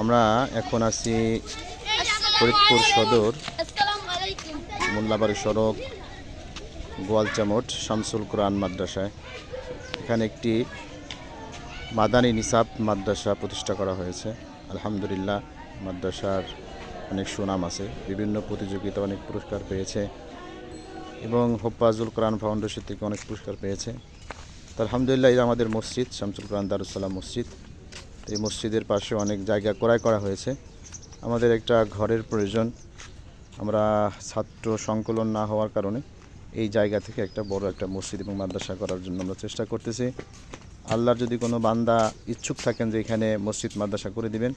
আমরা এখন আছি ফরিদপুর সদর, মোল্লাবাড়ি সড়ক গোয়ালচামট শামসুল কোরআন মাদ্রাসায়। এখানে একটি মাদানী নিসাব মাদ্রাসা প্রতিষ্ঠা করা হয়েছে। আলহামদুলিল্লাহ, মাদ্রাসার অনেক সুনাম আছে। বিভিন্ন প্রতিযোগিতা অনেক পুরস্কার পেয়েছে এবং হোপ্পাজুল কোরআন ফাউন্ডেশন থেকে অনেক পুরস্কার পেয়েছে। আলহামদুলিল্লাহ, এই আমাদের মসজিদ, শামসুল কোরআন দারুসালাম মসজিদ। এই মসজিদের পাশে অনেক জায়গা ক্রয় করা হয়েছে। আমাদের একটা ঘরের প্রয়োজন। আমরা ছাত্র সংকলন না হওয়ার কারণে এই জায়গা থেকে একটা বড় একটা মসজিদ এবং মাদ্রাসা করার জন্য আমরা চেষ্টা করতেছি। আল্লাহর যদি কোনো বান্দা ইচ্ছুক থাকেন যে এখানে মসজিদ, মাদ্রাসা করে দিবেন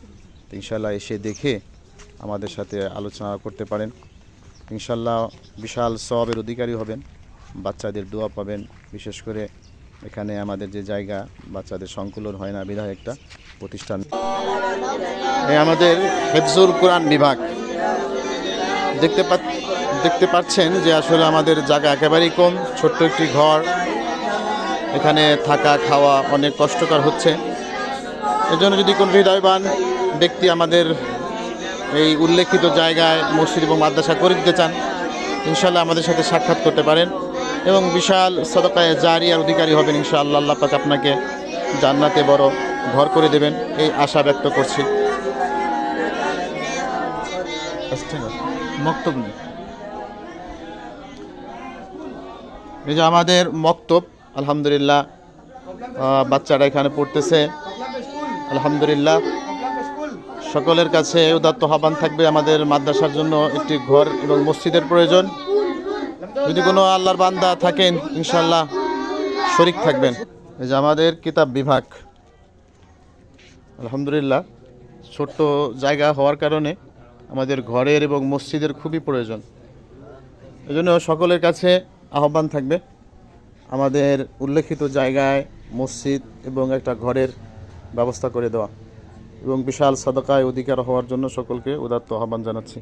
ইনশাল্লাহ এসে দেখে আমাদের সাথে আলোচনা করতে পারেন। ইনশাল্লাহ বিশাল সবের অধিকারী হবেন, বাচ্চাদের দোয়া পাবেন, বিশেষ করে এখানে আমাদের যে জায়গা, বাচ্চাদের সংকুলন হয় না বিধায় একটা প্রতিষ্ঠান আমাদের হেফজুল কোরআন বিভাগ। দেখতে পা দেখতে পাচ্ছেন যে আসলে আমাদের জায়গা একেবারেই কম, ছোট্ট একটি ঘর। এখানে থাকা, খাওয়া অনেক কষ্টকর হচ্ছে। এজন্য যদি কোনো হৃদয়বান ব্যক্তি আমাদের এই উল্লেখিত জায়গায় মসজিদ এবং মাদ্রাসা করে দিতে চান, ইনশাল্লাহ আমাদের সাথে সাক্ষাৎ করতে পারেন। এবং বিশাল সদকায় জারিয়ার অধিকারী হবেন ইনশাআল্লাহ। আল্লাহ পাক আপনাকে জান্নাতে বড় ঘর করে দেবেন। এই আশা ব্যক্ত করছি। মক্তব নেই এই যে আমাদের মক্তব, আলহামদুলিল্লাহ বাচ্চারা এখানে পড়তেছে। আলহামদুলিল্লাহ, সকলের কাছে উদাত্ত আহ্বান থাকবে আমাদের মাদ্রাসার জন্য একটি ঘর এবং মসজিদের প্রয়োজন। যদি কোনো আল্লাহর বান্দা থাকেন ইনশাল্লাহ শরিক থাকবেন। এই যে আমাদের কিতাব বিভাগ। আলহামদুলিল্লাহ, ছোট্ট জায়গা হওয়ার কারণে আমাদের ঘরের এবং মসজিদের খুবই প্রয়োজন। এজন্য সকলের কাছে আহ্বান থাকবে, আমাদের উল্লেখিত জায়গায় মসজিদ এবং একটা ঘরের ব্যবস্থা করে দেওয়া। এবং বিশাল সদকায় অধিকার হওয়ার জন্য সকলকে উদাত্ত আহ্বান জানাচ্ছি।